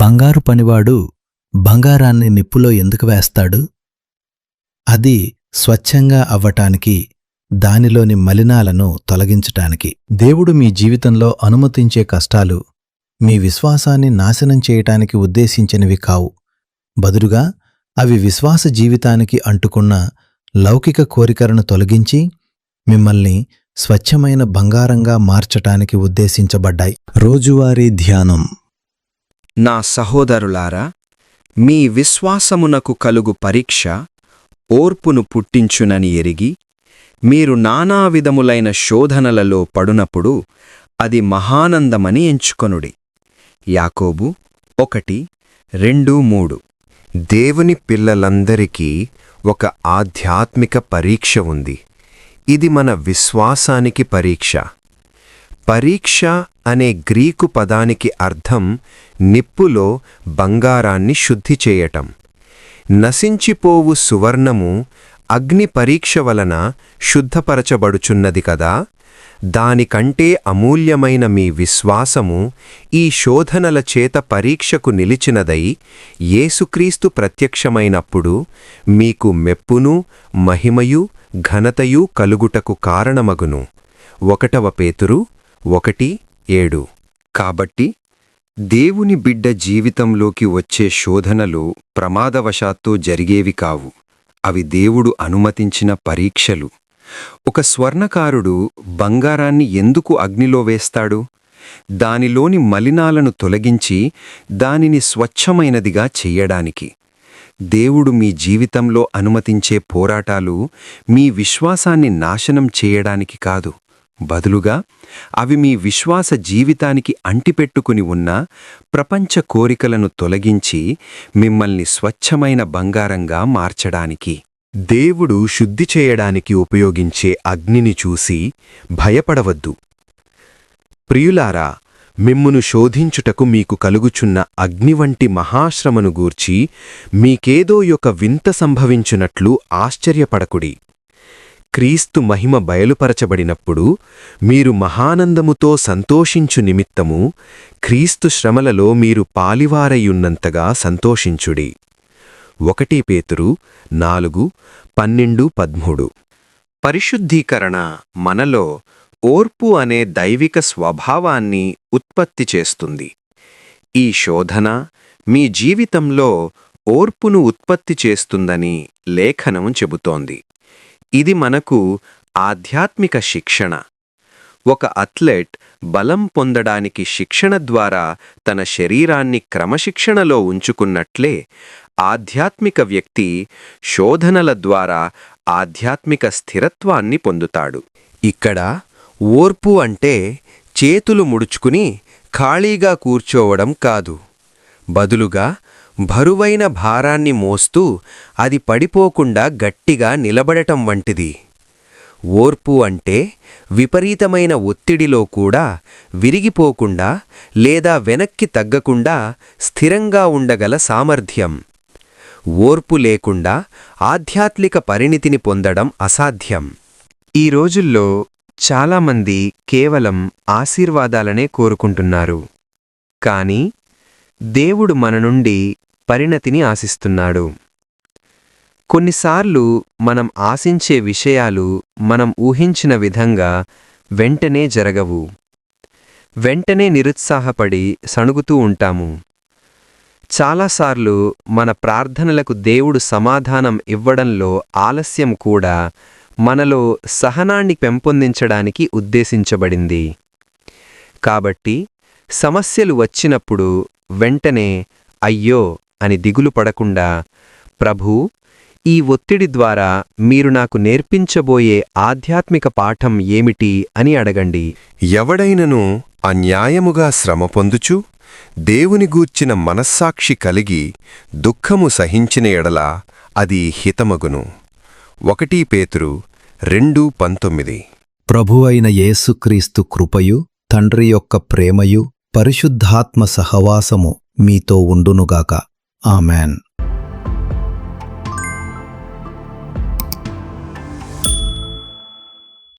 బంగారు పనివాడు బంగారాన్ని నిప్పులో ఎందుకు వేస్తాడు? అది స్వచ్ఛంగా అవ్వటానికి దానిలోని మలినాలను తొలగించటానికి. దేవుడు మీ జీవితంలో అనుమతించే కష్టాలు మీ విశ్వాసాన్ని నాశనం చేయటానికి ఉద్దేశించినవి కావు. బదులుగా అవి విశ్వాస జీవితానికి అంటుకున్న లౌకిక కోరికలను తొలగించి మిమ్మల్ని స్వచ్ఛమైన బంగారంగా మార్చటానికి ఉద్దేశించబడ్డాయి. రోజువారీ ధ్యానం. నా సహోదరులారా మీ విశ్వాసమునకు కలుగు పరీక్ష ఓర్పును పుట్టించునని ఎరిగి మీరు నానా విధములైన శోధనలలో పడునప్పుడు అది మహానందమని ఎంచుకొనుడి. యాకోబు ఒకటి రెండు మూడు. దేవుని పిల్లలందరికీ ఒక ఆధ్యాత్మిక పరీక్ష ఉంది. ఇది మన విశ్వాసానికి పరీక్ష. పరీక్ష అనే గ్రీకు పదానికి అర్థం నిప్పులో బంగారాన్ని శుద్ధి చేయటం. నశించిపోవు సువర్ణము అగ్ని పరీక్ష వలన శుద్ధపరచబడుచున్నది కదా. దానికంటే అమూల్యమైన మీ విశ్వాసము ఈ శోధనల చేత పరీక్షకు నిలిచినదై యేసుక్రీస్తు ప్రత్యక్షమైనప్పుడు మీకు మెప్పును మహిమయు ఘనతయు కలుగుటకు కారణమగును. ఒకటవ పేతురు ఒకటి ఏడు. కాబట్టి దేవుని బిడ్డ జీవితంలోకి వచ్చే శోధనలు ప్రమాదవశాత్తు జరిగేవి కావు. అవి దేవుడు అనుమతించిన పరీక్షలు. ఒక స్వర్ణకారుడు బంగారాన్ని ఎందుకు అగ్నిలో వేస్తాడు? దానిలోని మలినాలను తొలగించి దానిని స్వచ్ఛమైనదిగా చెయ్యడానికి దేవుడు మీ జీవితంలో అనుమతించే పోరాటాలు మీ విశ్వాసాన్ని నాశనం చేయడానికి కాదు. బదులుగా అవి మీ విశ్వాస జీవితానికి అంటిపెట్టుకుని ఉన్న ప్రపంచ కోరికలను తొలగించి మిమ్మల్ని స్వచ్ఛమైన బంగారంగా మార్చడానికి. దేవుడు శుద్ధి చేయడానికి ఉపయోగించే అగ్నిని చూసి భయపడవద్దు. ప్రియులారా మిమ్మును శోధించుటకు మీకు కలుగుచున్న అగ్ని వంటి మహాశ్రమను గూర్చి మీకేదో యొక్క వింత సంభవించునట్లు ఆశ్చర్యపడకుడి. క్రీస్తు మహిమ బయలుపరచబడినప్పుడు మీరు మహానందముతో సంతోషించు నిమిత్తము క్రీస్తు శ్రమలలో మీరు పాలివారయ్యున్నంతగా సంతోషించుడి. ఒకటి పేతురు నాలుగు పన్నెండు పద్మూడు. పరిశుద్ధీకరణ మనలో ఓర్పు అనే దైవిక స్వభావాన్ని ఉత్పత్తి చేస్తుంది. ఈ శోధన మీ జీవితంలో ఓర్పును ఉత్పత్తి చేస్తుందని లేఖనం చెబుతోంది. ఇది మనకు ఆధ్యాత్మిక శిక్షణ. ఒక అథ్లెట్ బలం పొందడానికి శిక్షణ ద్వారా తన శరీరాన్ని క్రమశిక్షణలో ఉంచుకున్నట్లే ఆధ్యాత్మిక వ్యక్తి శోధనల ద్వారా ఆధ్యాత్మిక స్థిరత్వాన్ని పొందుతాడు. ఇక్కడ ఓర్పు అంటే చేతులు ముడుచుకుని ఖాళీగా కూర్చోవడం కాదు. బదులుగా బరువైన భారాన్ని మోస్తూ అది పడిపోకుండా గట్టిగా నిలబడటం వంటిది. ఓర్పు అంటే విపరీతమైన ఒత్తిడిలో కూడా విరిగిపోకుండా లేదా వెనక్కి తగ్గకుండా స్థిరంగా ఉండగల సామర్థ్యం. ఓర్పు లేకుండా ఆధ్యాత్మిక పరిణితిని పొందడం అసాధ్యం. ఈ రోజుల్లో చాలామంది కేవలం ఆశీర్వాదాలనే కోరుకుంటున్నారు. కానీ దేవుడు మన నుండి పరిణతిని ఆశిస్తున్నాడు. కొన్నిసార్లు మనం ఆశించే విషయాలు మనం ఊహించిన విధంగా వెంటనే జరగవు. వెంటనే నిరుత్సాహపడి సణుగుతూ ఉంటాము. చాలాసార్లు మన ప్రార్థనలకు దేవుడు సమాధానం ఇవ్వడంలో ఆలస్యం కూడా మనలో సహనాన్ని పెంపొందించడానికి ఉద్దేశించబడింది. కాబట్టి సమస్యలు వచ్చినప్పుడు వెంటనే అయ్యో అని దిగులు పడకుండా ప్రభూ ఈ ఒత్తిడి ద్వారా మీరు నాకు నేర్పించబోయే ఆధ్యాత్మిక పాఠం ఏమిటి? అని అడగండి. ఎవడైనను అన్యాయముగా శ్రమ పొందుచు దేవుని గూర్చిన మనస్సాక్షి కలిగి దుఃఖము సహించిన ఎడల అది హితమగును. ఒకటి పేతురు రెండు పంతొమ్మిది. ప్రభువైన యేసుక్రీస్తు కృపయు తండ్రి యొక్క ప్రేమయు పరిశుద్ధాత్మ సహవాసము మీతో ఉండునుగాక. Amen.